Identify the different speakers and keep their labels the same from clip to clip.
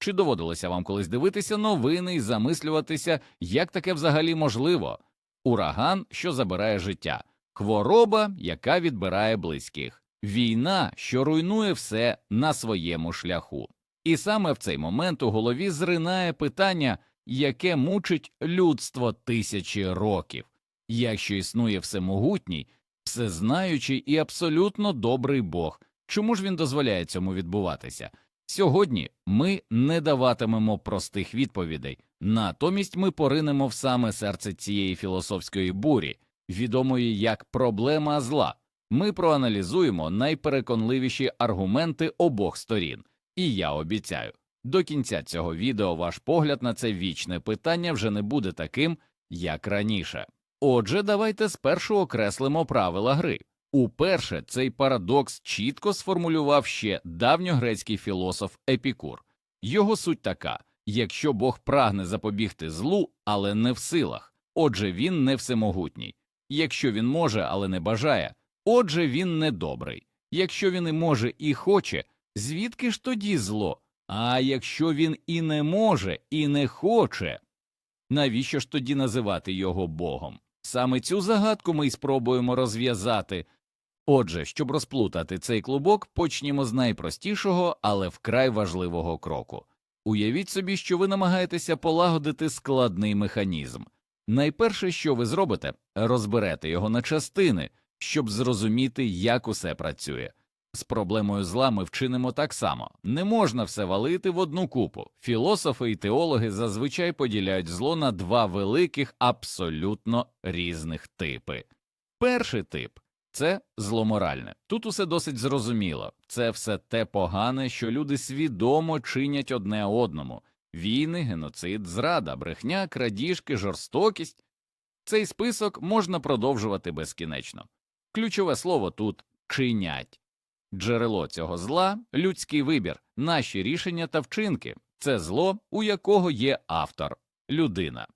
Speaker 1: Чи доводилося вам колись дивитися новини і замислюватися, як таке взагалі можливо? Ураган, що забирає життя, хвороба, яка відбирає близьких, війна, що руйнує все на своєму шляху. І саме в цей момент у голові зринає питання, яке мучить людство тисячі років. Якщо існує всемогутній, всезнаючий і абсолютно добрий Бог, чому ж він дозволяє цьому відбуватися? Сьогодні ми не даватимемо простих відповідей, натомість ми поринемо в саме серце цієї філософської бурі, відомої як проблема зла. Ми проаналізуємо найпереконливіші аргументи обох сторін, і я обіцяю, до кінця цього відео ваш погляд на це вічне питання вже не буде таким, як раніше. Отже, давайте спершу окреслимо правила гри. Уперше цей парадокс чітко сформулював ще давньогрецький філософ Епікур. Його суть така якщо Бог прагне запобігти злу, але не в силах, отже, він не всемогутній. Якщо він може, але не бажає, отже, він недобрий. Якщо він і може, і хоче, звідки ж тоді зло? А якщо він і не може, і не хоче, навіщо ж тоді називати його Богом? Саме цю загадку ми й спробуємо розв'язати. Отже, щоб розплутати цей клубок, почнімо з найпростішого, але вкрай важливого кроку. Уявіть собі, що ви намагаєтеся полагодити складний механізм. Найперше, що ви зробите, розберете його на частини, щоб зрозуміти, як усе працює. З проблемою зла ми вчинимо так само не можна все валити в одну купу. Філософи і теологи зазвичай поділяють зло на два великих, абсолютно різних типи. Перший тип це зломоральне. Тут усе досить зрозуміло це все те погане, що люди свідомо чинять одне одному війни, геноцид, зрада, брехня, крадіжки, жорстокість. Цей список можна продовжувати безкінечно. Ключове слово тут чинять. Джерело цього зла людський вибір, наші рішення та вчинки це зло, у якого є автор людина.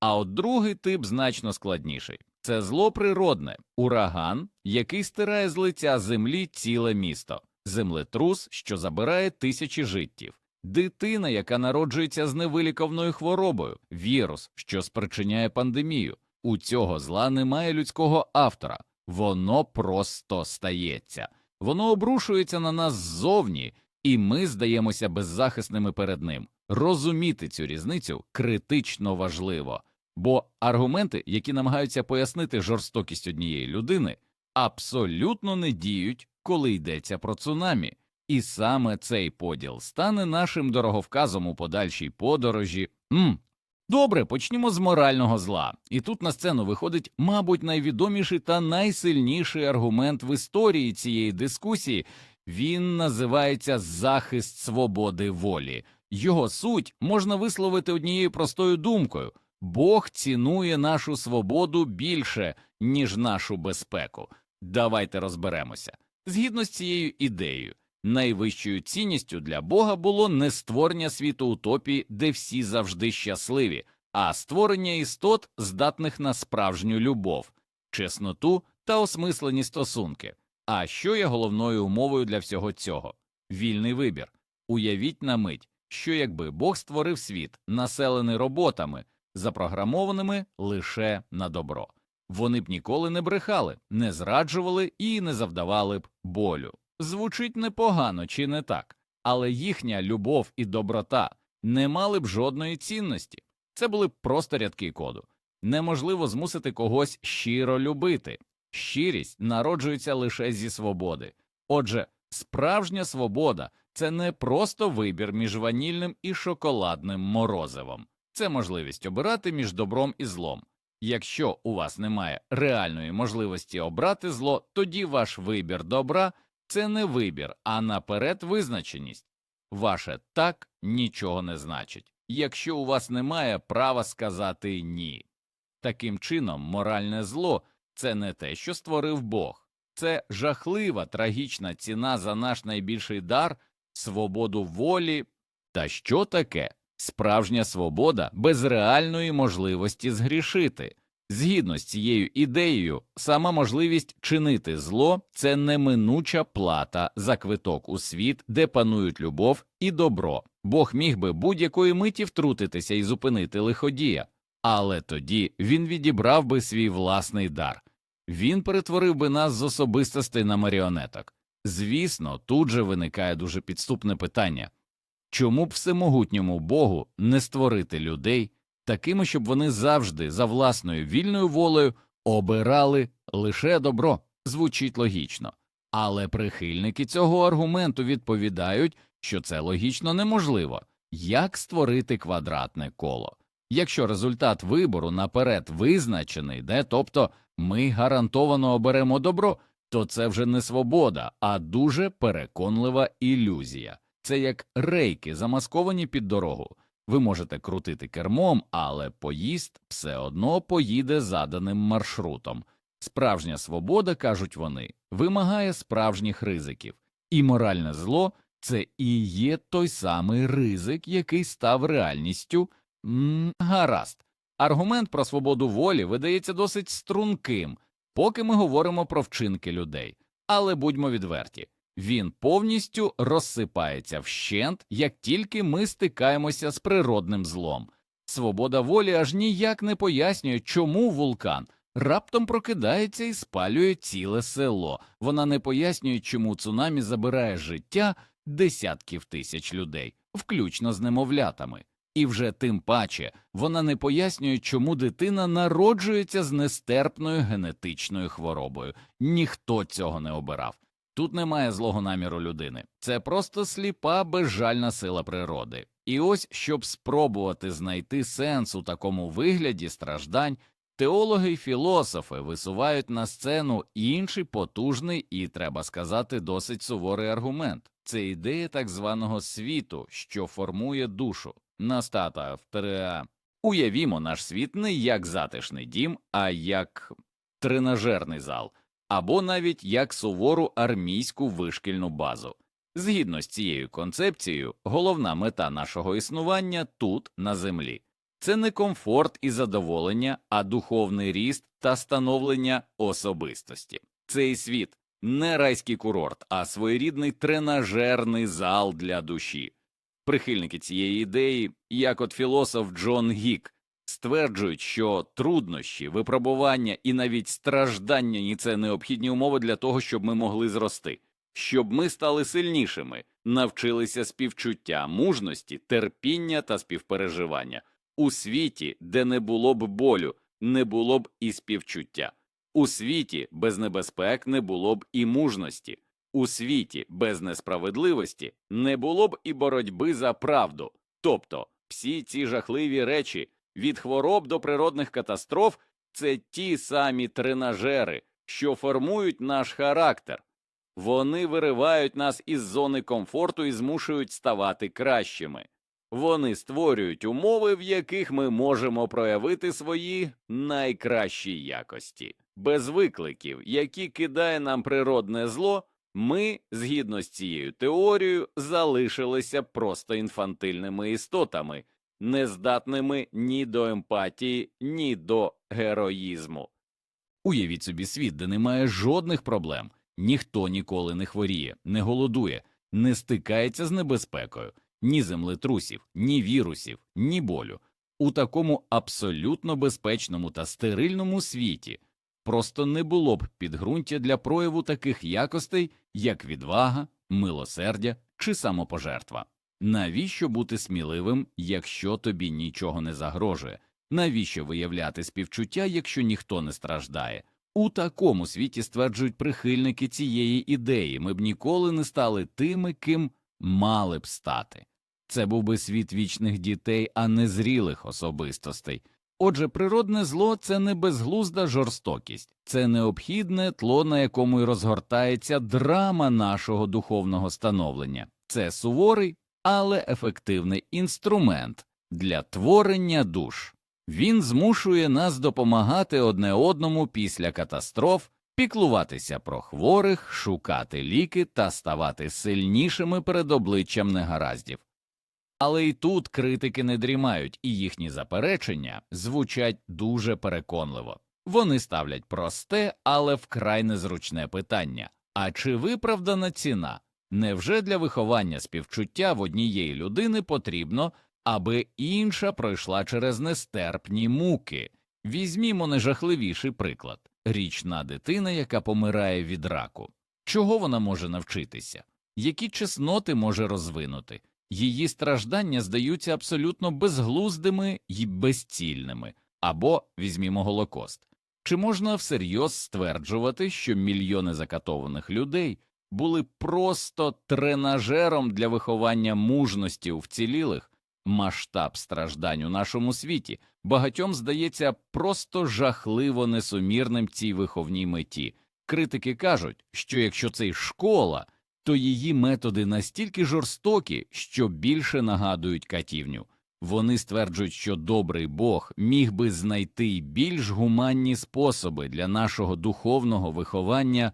Speaker 1: А от другий тип значно складніший це зло природне, ураган, який стирає з лиця землі ціле місто, землетрус, що забирає тисячі життів, дитина, яка народжується з невиліковною хворобою, вірус, що спричиняє пандемію. У цього зла немає людського автора, воно просто стається. Воно обрушується на нас ззовні, і ми здаємося беззахисними перед ним. Розуміти цю різницю критично важливо, бо аргументи, які намагаються пояснити жорстокість однієї людини, абсолютно не діють, коли йдеться про цунамі. І саме цей поділ стане нашим дороговказом у подальшій подорожі. М, Добре, почнімо з морального зла. І тут на сцену виходить, мабуть, найвідоміший та найсильніший аргумент в історії цієї дискусії. Він називається захист свободи волі. Його суть можна висловити однією простою думкою Бог цінує нашу свободу більше, ніж нашу безпеку. Давайте розберемося. Згідно з цією ідеєю, найвищою цінністю для Бога було не створення світу утопії, де всі завжди щасливі, а створення істот, здатних на справжню любов, чесноту та осмислені стосунки. А що є головною умовою для всього цього? Вільний вибір. Уявіть на мить, що якби Бог створив світ, населений роботами, запрограмованими лише на добро. Вони б ніколи не брехали, не зраджували і не завдавали б болю. Звучить непогано, чи не так, але їхня любов і доброта не мали б жодної цінності. Це були б просто рядки коду. Неможливо змусити когось щиро любити. Щирість народжується лише зі свободи. Отже, справжня свобода це не просто вибір між ванільним і шоколадним морозивом, це можливість обирати між добром і злом. Якщо у вас немає реальної можливості обрати зло, тоді ваш вибір добра це не вибір, а наперед визначеність. Ваше так нічого не значить, якщо у вас немає права сказати ні. Таким чином, моральне зло це не те, що створив Бог, це жахлива трагічна ціна за наш найбільший дар, свободу волі. Та що таке справжня свобода без реальної можливості згрішити? Згідно з цією ідеєю, сама можливість чинити зло це неминуча плата за квиток у світ, де панують любов і добро. Бог міг би будь-якої миті втрутитися і зупинити лиходія, але тоді він відібрав би свій власний дар. Він перетворив би нас з особистостей на маріонеток. Звісно, тут же виникає дуже підступне питання чому б всемогутньому Богу не створити людей такими, щоб вони завжди за власною вільною волею обирали лише добро, звучить логічно. Але прихильники цього аргументу відповідають, що це логічно неможливо. Як створити квадратне коло? Якщо результат вибору наперед визначений, де тобто ми гарантовано оберемо добро, то це вже не свобода, а дуже переконлива ілюзія. Це як рейки, замасковані під дорогу. Ви можете крутити кермом, але поїзд все одно поїде заданим маршрутом. Справжня свобода, кажуть вони, вимагає справжніх ризиків, і моральне зло це і є той самий ризик, який став реальністю. М, гаразд. Аргумент про свободу волі видається досить струнким, поки ми говоримо про вчинки людей. Але будьмо відверті, він повністю розсипається вщент, як тільки ми стикаємося з природним злом. Свобода волі аж ніяк не пояснює, чому вулкан раптом прокидається і спалює ціле село. Вона не пояснює, чому цунамі забирає життя десятків тисяч людей, включно з немовлятами. І вже тим паче вона не пояснює, чому дитина народжується з нестерпною генетичною хворобою. Ніхто цього не обирав. Тут немає злого наміру людини, це просто сліпа, безжальна сила природи. І ось, щоб спробувати знайти сенс у такому вигляді страждань, теологи й філософи висувають на сцену інший потужний і, треба сказати, досить суворий аргумент це ідея так званого світу, що формує душу. Настата вторя. Уявімо наш світ не як затишний дім, а як тренажерний зал або навіть як сувору армійську вишкільну базу. Згідно з цією концепцією, головна мета нашого існування тут, на землі, це не комфорт і задоволення, а духовний ріст та становлення особистості. Цей світ не райський курорт, а своєрідний тренажерний зал для душі. Прихильники цієї ідеї, як от філософ Джон Гік, стверджують, що труднощі, випробування і навіть страждання це необхідні умови для того, щоб ми могли зрости, щоб ми стали сильнішими, навчилися співчуття, мужності, терпіння та співпереживання. У світі, де не було б болю, не було б і співчуття, у світі без небезпек не було б і мужності. У світі без несправедливості не було б і боротьби за правду, тобто всі ці жахливі речі від хвороб до природних катастроф це ті самі тренажери, що формують наш характер. Вони виривають нас із зони комфорту і змушують ставати кращими. Вони створюють умови, в яких ми можемо проявити свої найкращі якості. Без викликів, які кидає нам природне зло, ми, згідно з цією теорією, залишилися просто інфантильними істотами, нездатними ні до емпатії, ні до героїзму. Уявіть собі світ, де немає жодних проблем, ніхто ніколи не хворіє, не голодує, не стикається з небезпекою, ні землетрусів, ні вірусів, ні болю. У такому абсолютно безпечному та стерильному світі просто не було б підґрунтя для прояву таких якостей, як відвага, милосердя чи самопожертва. Навіщо бути сміливим, якщо тобі нічого не загрожує? Навіщо виявляти співчуття, якщо ніхто не страждає? У такому світі стверджують прихильники цієї ідеї, ми б ніколи не стали тими, ким мали б стати. Це був би світ вічних дітей, а не зрілих особистостей. Отже, природне зло це не безглузда жорстокість, це необхідне тло, на якому й розгортається драма нашого духовного становлення. Це суворий, але ефективний інструмент для творення душ. Він змушує нас допомагати одне одному після катастроф, піклуватися про хворих, шукати ліки та ставати сильнішими перед обличчям негараздів. Але й тут критики не дрімають, і їхні заперечення звучать дуже переконливо. Вони ставлять просте, але вкрай незручне питання а чи виправдана ціна? Невже для виховання співчуття в однієї людини потрібно, аби інша пройшла через нестерпні муки? Візьмімо найжахливіший приклад річна дитина, яка помирає від раку. Чого вона може навчитися? Які чесноти може розвинути? Її страждання здаються абсолютно безглуздими й безцільними. Або візьмімо Голокост. Чи можна всерйоз стверджувати, що мільйони закатованих людей були просто тренажером для виховання мужності у вцілілих? Масштаб страждань у нашому світі багатьом здається просто жахливо несумірним цій виховній меті. Критики кажуть, що якщо це школа, то її методи настільки жорстокі, що більше нагадують катівню. Вони стверджують, що добрий Бог міг би знайти більш гуманні способи для нашого духовного виховання.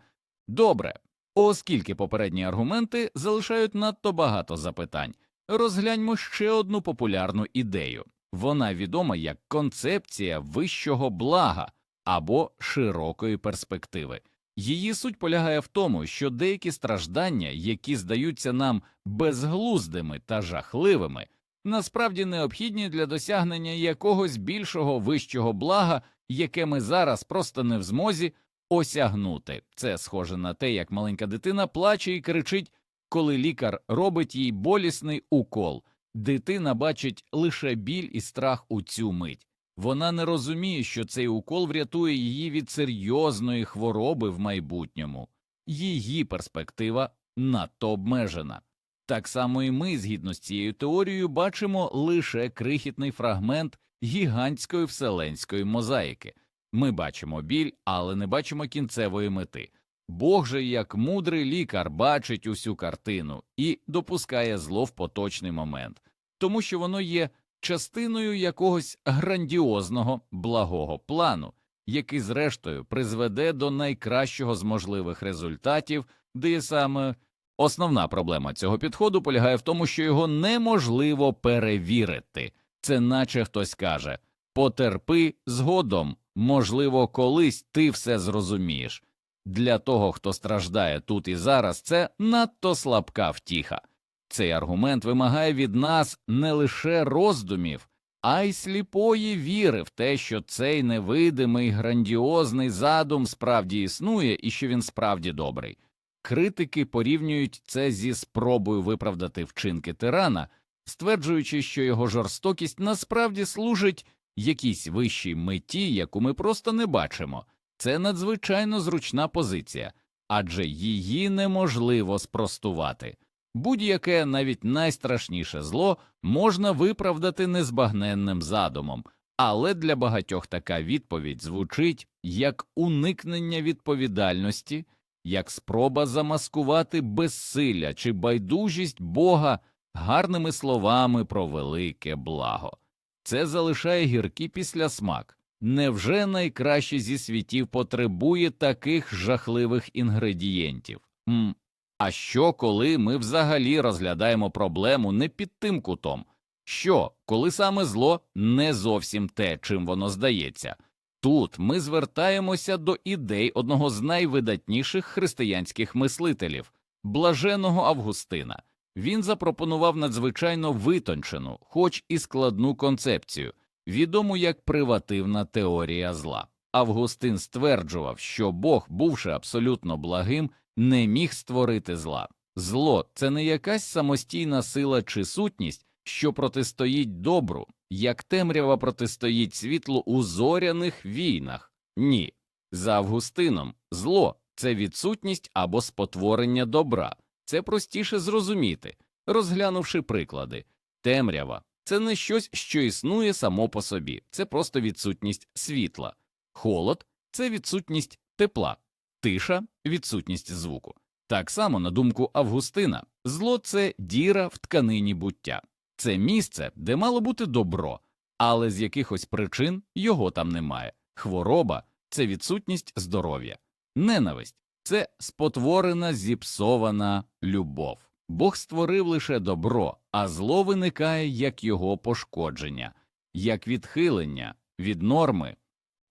Speaker 1: Добре, оскільки попередні аргументи залишають надто багато запитань, розгляньмо ще одну популярну ідею. Вона відома як концепція вищого блага або широкої перспективи. Її суть полягає в тому, що деякі страждання, які здаються нам безглуздими та жахливими, насправді необхідні для досягнення якогось більшого вищого блага, яке ми зараз просто не в змозі осягнути. Це схоже на те, як маленька дитина плаче і кричить, коли лікар робить їй болісний укол. Дитина бачить лише біль і страх у цю мить. Вона не розуміє, що цей укол врятує її від серйозної хвороби в майбутньому. Її перспектива надто обмежена. Так само і ми, згідно з цією теорією, бачимо лише крихітний фрагмент гігантської вселенської мозаїки. Ми бачимо біль, але не бачимо кінцевої мети. Бог же, як мудрий лікар, бачить усю картину і допускає зло в поточний момент, тому що воно є частиною якогось грандіозного благого плану, який, зрештою, призведе до найкращого з можливих результатів, де саме основна проблема цього підходу полягає в тому, що його неможливо перевірити. Це наче хтось каже потерпи згодом, можливо, колись ти все зрозумієш. Для того, хто страждає тут і зараз, це надто слабка втіха. Цей аргумент вимагає від нас не лише роздумів, а й сліпої віри в те, що цей невидимий грандіозний задум справді існує і що він справді добрий. Критики порівнюють це зі спробою виправдати вчинки тирана, стверджуючи, що його жорстокість насправді служить якійсь вищій меті, яку ми просто не бачимо. Це надзвичайно зручна позиція, адже її неможливо спростувати. Будь-яке навіть найстрашніше зло можна виправдати незбагненним задумом, але для багатьох така відповідь звучить як уникнення відповідальності, як спроба замаскувати безсилля чи байдужість Бога гарними словами про велике благо. Це залишає гіркий післясмак. Невже найкраще зі світів потребує таких жахливих інгредієнтів? М а що, коли ми взагалі розглядаємо проблему не під тим кутом? Що, коли саме зло не зовсім те, чим воно здається? Тут ми звертаємося до ідей одного з найвидатніших християнських мислителів блаженого Августина. Він запропонував надзвичайно витончену, хоч і складну концепцію, відому як привативна теорія зла. Августин стверджував, що Бог, бувши абсолютно благим, не міг створити зла. Зло це не якась самостійна сила чи сутність, що протистоїть добру, як темрява протистоїть світлу у зоряних війнах. Ні. За Августином, зло це відсутність або спотворення добра. Це простіше зрозуміти, розглянувши приклади. Темрява це не щось, що існує само по собі, це просто відсутність світла. Холод це відсутність тепла, тиша відсутність звуку. Так само, на думку Августина, зло це діра в тканині буття, це місце, де мало бути добро, але з якихось причин його там немає. Хвороба це відсутність здоров'я, ненависть це спотворена зіпсована любов. Бог створив лише добро, а зло виникає як його пошкодження, як відхилення від норми.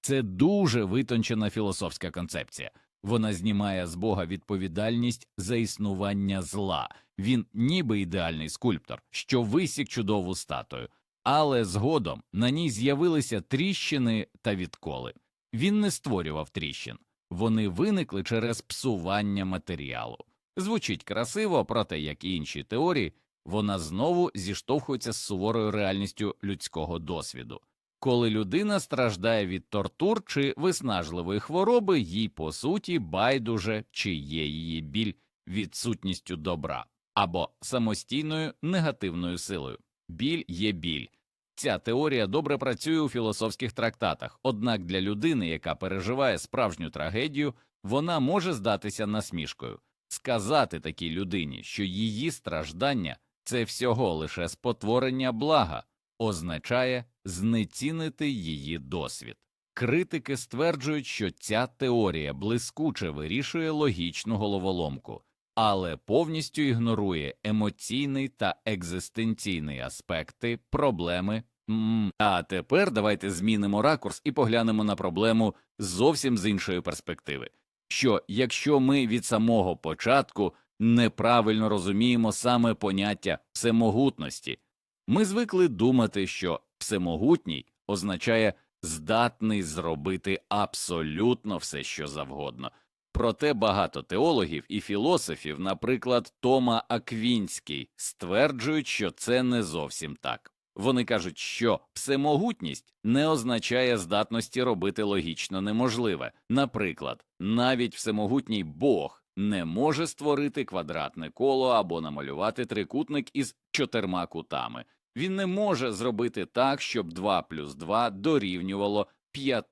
Speaker 1: Це дуже витончена філософська концепція. Вона знімає з Бога відповідальність за існування зла. Він ніби ідеальний скульптор, що висік чудову статую, але згодом на ній з'явилися тріщини та відколи. Він не створював тріщин, вони виникли через псування матеріалу. Звучить красиво, проте, як і інші теорії, вона знову зіштовхується з суворою реальністю людського досвіду. Коли людина страждає від тортур чи виснажливої хвороби, їй по суті байдуже, чи є її біль відсутністю добра або самостійною негативною силою. Біль є біль. Ця теорія добре працює у філософських трактатах, однак для людини, яка переживає справжню трагедію, вона може здатися насмішкою. Сказати такій людині, що її страждання це всього лише спотворення блага, означає знецінити її досвід. Критики стверджують, що ця теорія блискуче вирішує логічну головоломку, але повністю ігнорує емоційний та екзистенційний аспекти проблеми. А тепер давайте змінимо ракурс і поглянемо на проблему зовсім з іншої перспективи. Що якщо ми від самого початку неправильно розуміємо саме поняття всемогутності, ми звикли думати, що всемогутній означає здатний зробити абсолютно все, що завгодно. Проте багато теологів і філософів, наприклад, Тома Аквінський, стверджують, що це не зовсім так. Вони кажуть, що всемогутність не означає здатності робити логічно неможливе. Наприклад, навіть всемогутній Бог не може створити квадратне коло або намалювати трикутник із чотирма кутами. Він не може зробити так, щоб 2 плюс 2 дорівнювало 5.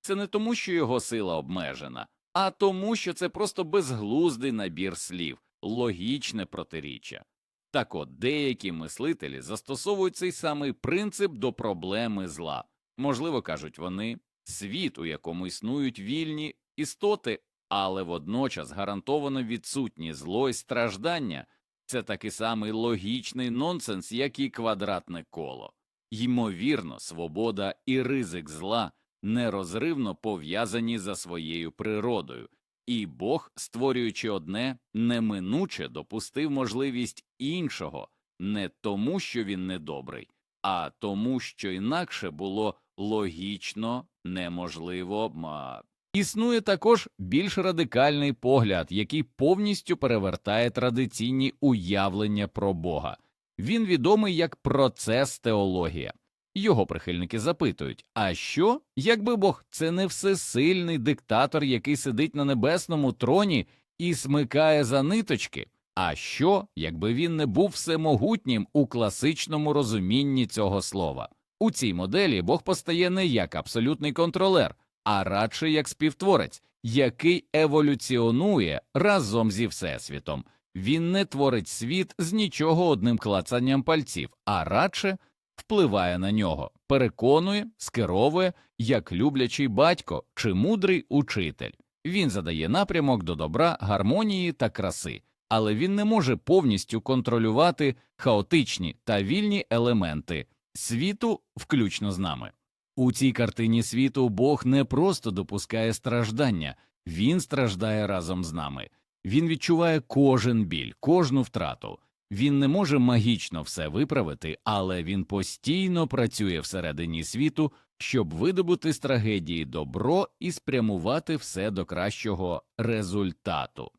Speaker 1: Це не тому, що його сила обмежена, а тому, що це просто безглуздий набір слів, логічне протиріччя. Так от деякі мислителі застосовують цей самий принцип до проблеми зла. Можливо, кажуть вони, світ, у якому існують вільні істоти, але водночас гарантовано відсутні зло і страждання, це такий самий логічний нонсенс, як і квадратне коло. Ймовірно, свобода і ризик зла нерозривно пов'язані за своєю природою, і Бог, створюючи одне, неминуче допустив можливість іншого не тому, що він недобрий, а тому, що інакше було логічно неможливо. ма. Існує також більш радикальний погляд, який повністю перевертає традиційні уявлення про Бога. Він відомий як процес теологія. Його прихильники запитують: а що, якби Бог це не всесильний диктатор, який сидить на небесному троні і смикає за ниточки? А що, якби він не був всемогутнім у класичному розумінні цього слова? У цій моделі Бог постає не як абсолютний контролер, а радше як співтворець, який еволюціонує разом зі Всесвітом. Він не творить світ з нічого одним клацанням пальців, а радше впливає на нього, переконує, скеровує, як люблячий батько чи мудрий учитель. Він задає напрямок до добра, гармонії та краси, але він не може повністю контролювати хаотичні та вільні елементи світу, включно з нами. У цій картині світу Бог не просто допускає страждання, він страждає разом з нами. Він відчуває кожен біль, кожну втрату. Він не може магічно все виправити, але він постійно працює всередині світу, щоб видобути з трагедії добро і спрямувати все до кращого результату.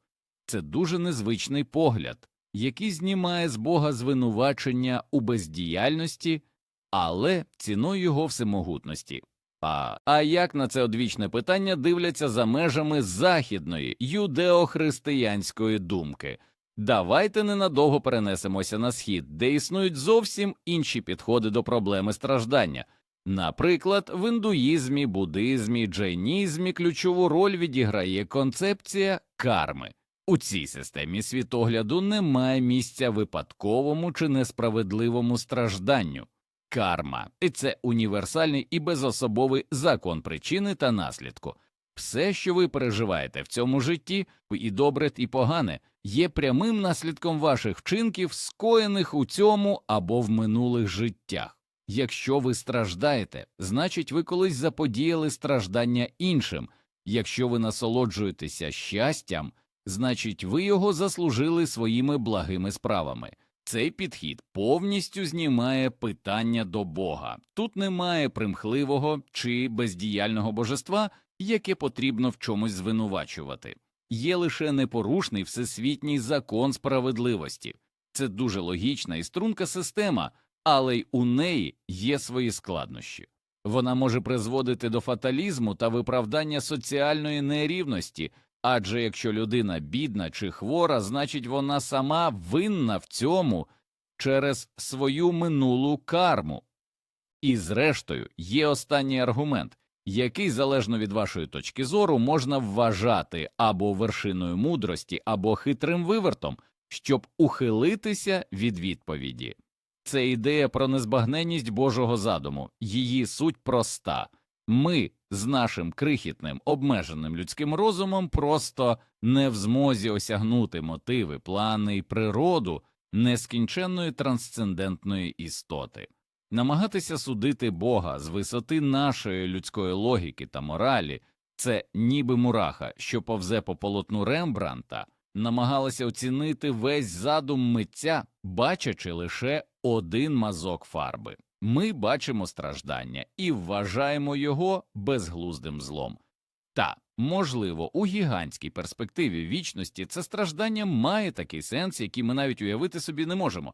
Speaker 1: Це дуже незвичний погляд, який знімає з Бога звинувачення у бездіяльності, але ціною його всемогутності. А, а як на це одвічне питання дивляться за межами західної юдеохристиянської думки? Давайте ненадовго перенесемося на схід, де існують зовсім інші підходи до проблеми страждання. Наприклад, в індуїзмі, буддизмі, джайнізмі ключову роль відіграє концепція карми. У цій системі світогляду немає місця випадковому чи несправедливому стражданню. Карма і це універсальний і безособовий закон причини та наслідку. Все, що ви переживаєте в цьому житті, і добре, і погане, є прямим наслідком ваших вчинків, скоєних у цьому або в минулих життях. Якщо ви страждаєте, значить ви колись заподіяли страждання іншим, Якщо ви насолоджуєтеся щастям, значить ви його заслужили своїми благими справами. Цей підхід повністю знімає питання до Бога. Тут немає примхливого чи бездіяльного божества, яке потрібно в чомусь звинувачувати. Є лише непорушний всесвітній закон справедливості. Це дуже логічна і струнка система, але й у неї є свої складнощі. Вона може призводити до фаталізму та виправдання соціальної нерівності, адже якщо людина бідна чи хвора, значить вона сама винна в цьому через свою минулу карму. І зрештою є останній аргумент, який, залежно від вашої точки зору, можна вважати або вершиною мудрості, або хитрим вивертом, щоб ухилитися від відповіді. Це ідея про незбагненність Божого задуму, її суть проста. Ми з нашим крихітним обмеженим людським розумом просто не в змозі осягнути мотиви, плани і природу нескінченної трансцендентної істоти. Намагатися судити Бога з висоти нашої людської логіки та моралі це ніби мураха, що повзе по полотну Рембранта, намагалася оцінити весь задум митця, бачачи лише один мазок фарби. Ми бачимо страждання і вважаємо його безглуздим злом. Та, можливо, у гігантській перспективі вічності це страждання має такий сенс, який ми навіть уявити собі не можемо.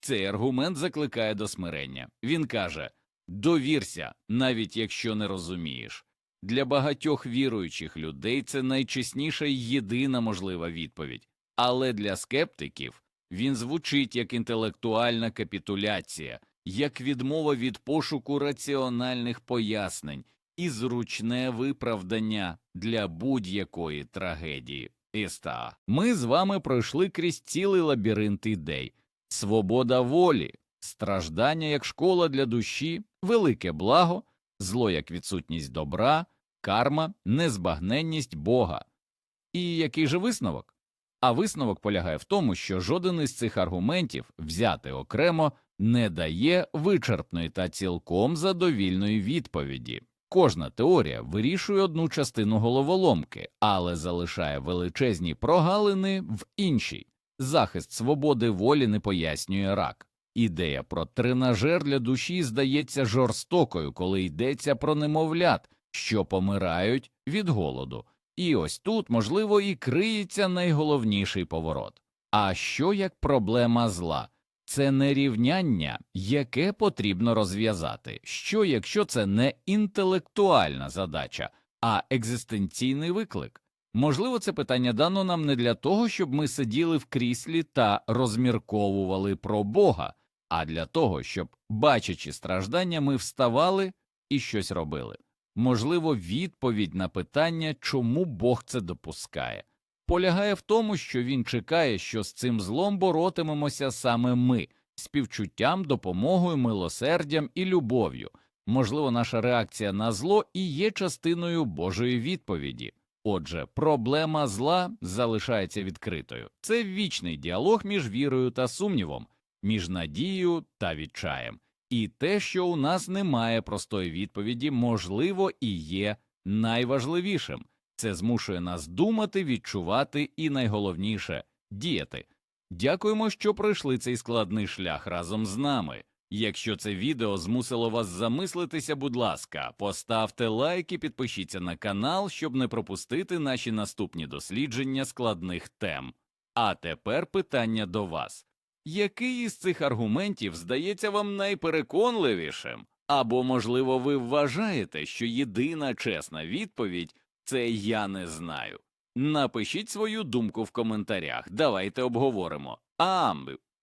Speaker 1: Цей аргумент закликає до смирення. Він каже довірся, навіть якщо не розумієш. Для багатьох віруючих людей це найчесніша й єдина можлива відповідь, але для скептиків він звучить як інтелектуальна капітуляція, як відмова від пошуку раціональних пояснень і зручне виправдання для будь-якої трагедії. Іста. Ми з вами пройшли крізь цілий лабіринт ідей свобода волі, страждання як школа для душі, велике благо, зло як відсутність добра, карма, незбагненність Бога. І який же висновок? А висновок полягає в тому, що жоден із цих аргументів, взяти окремо, не дає вичерпної та цілком задовільної відповіді. Кожна теорія вирішує одну частину головоломки, але залишає величезні прогалини в іншій. Захист свободи волі не пояснює рак. Ідея про тренажер для душі здається жорстокою, коли йдеться про немовлят, що помирають від голоду. І ось тут, можливо, і криється найголовніший поворот. А що як проблема зла? Це не рівняння, яке потрібно розв'язати. Що якщо це не інтелектуальна задача, а екзистенційний виклик? Можливо, це питання дано нам не для того, щоб ми сиділи в кріслі та розмірковували про Бога, а для того, щоб, бачачи страждання, ми вставали і щось робили. Можливо, відповідь на питання, чому Бог це допускає, полягає в тому, що він чекає, що з цим злом боротимемося саме ми, співчуттям, допомогою, милосердям і любов'ю. Можливо, наша реакція на зло і є частиною Божої відповіді. Отже, проблема зла залишається відкритою. Це вічний діалог між вірою та сумнівом, між надією та відчаєм. І те, що у нас немає простої відповіді, можливо, і є найважливішим. Це змушує нас думати, відчувати і найголовніше діяти. Дякуємо, що пройшли цей складний шлях разом з нами. Якщо це відео змусило вас замислитися, будь ласка, поставте лайк і підпишіться на канал, щоб не пропустити наші наступні дослідження складних тем. А тепер питання до вас. Який із цих аргументів здається вам найпереконливішим? Або, можливо, ви вважаєте, що єдина чесна відповідь це я не знаю. Напишіть свою думку в коментарях, давайте обговоримо. А